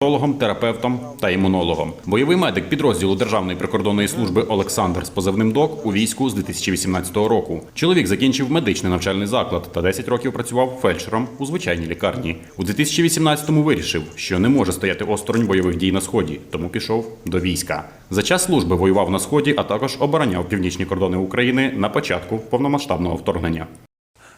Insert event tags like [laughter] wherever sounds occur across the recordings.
Психологом, терапевтом та імунологом. Бойовий медик підрозділу Державної прикордонної служби Олександр з позивним ДОК у війську з 2018 року. Чоловік закінчив медичний навчальний заклад та 10 років працював фельдшером у звичайній лікарні. У 2018-му вирішив, що не може стояти осторонь бойових дій на сході, тому пішов до війська. За час служби воював на сході, а також обороняв північні кордони України на початку повномасштабного вторгнення.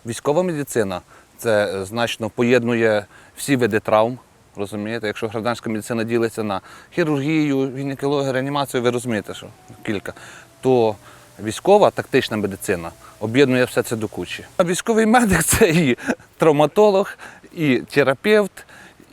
Військова медицина це е, значно поєднує всі види травм. Розумієте, якщо гражданська медицина ділиться на хірургію, гінекологію, реанімацію, ви розумієте, що кілька, то військова тактична медицина об'єднує все це до кучі. А військовий медик це і травматолог, і терапевт,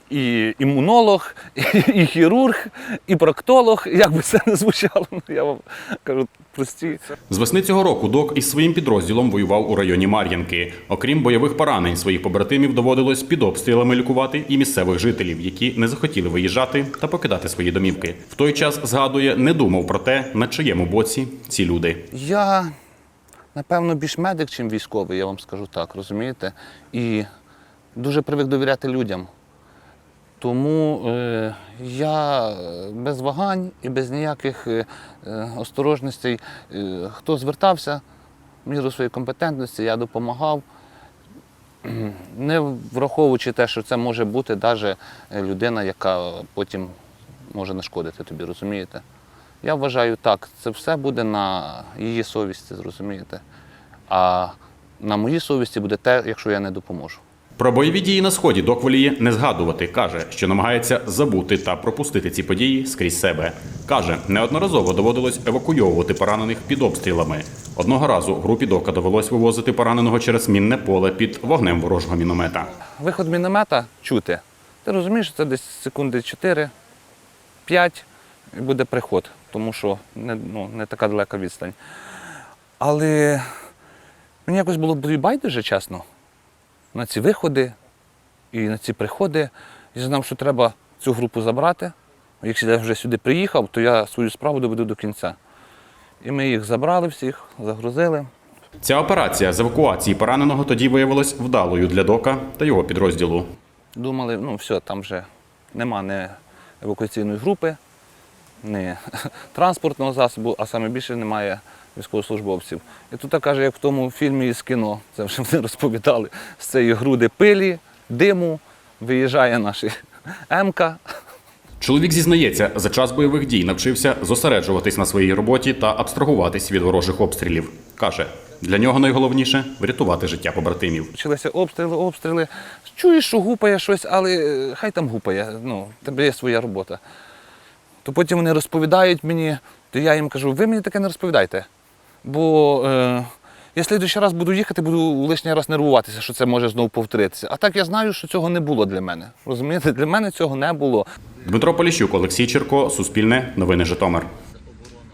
і імунолог, [laughs] і, хірург, і проктолог. Як би це не звучало, ну я вам кажу прості. З весни цього року док із своїм підрозділом воював у районі Мар'янки. Окрім бойових поранень, своїх побратимів доводилось під обстрілами лікувати і місцевих жителів, які не захотіли виїжджати та покидати свої домівки. В той час згадує, не думав про те, на чиєму боці ці люди. Я, напевно, більш медик, чим військовий, я вам скажу так, розумієте? І дуже привик довіряти людям. Тому е, я без вагань і без ніяких е, е, осторожностей, е, хто звертався в міру своєї компетентності, я допомагав. Не враховуючи те, що це може бути навіть людина, яка потім може нашкодити тобі, розумієте? Я вважаю так, це все буде на її совісті, зрозумієте. А на моїй совісті буде те, якщо я не допоможу. Про бойові дії на сході док воліє не згадувати. каже, що намагається забути та пропустити ці події скрізь себе. каже, неодноразово доводилось евакуйовувати поранених під обстрілами. Одного разу групі дока довелось вивозити пораненого через мінне поле під вогнем ворожого міномета. Виход міномета чути. Ти розумієш, це десь секунди 4-5 і буде приход, тому що не, ну, не така далека відстань. Але мені якось було байдуже, чесно, на ці виходи і на ці приходи. Я знав, що треба цю групу забрати. Якщо я вже сюди приїхав, то я свою справу доведу до кінця. І ми їх забрали всіх, загрузили. Ця операція з евакуації пораненого тоді виявилась вдалою для дока та його підрозділу. Думали, ну все, там вже нема ні евакуаційної групи, ні транспортного засобу, а саме більше немає військовослужбовців. І тут так каже, як в тому фільмі із кіно, це вже вони розповідали, з цієї груди пилі, диму, виїжджає наш МК. Чоловік зізнається, за час бойових дій навчився зосереджуватись на своїй роботі та абстрагуватись від ворожих обстрілів. каже, для нього найголовніше врятувати життя побратимів. Почалися обстріли, обстріли. Чуєш, що гупає щось, але е, хай там гупає. Ну, тебе є своя робота. То потім вони розповідають мені, то я їм кажу, ви мені таке не розповідайте. Бо е, я слідуючий раз буду їхати, буду лишній раз нервуватися, що це може знову повторитися. А так я знаю, що цього не було для мене. Розумієте, для мене цього не було. Дмитро Поліщук, Олексій Черко, Суспільне, Новини Житомир.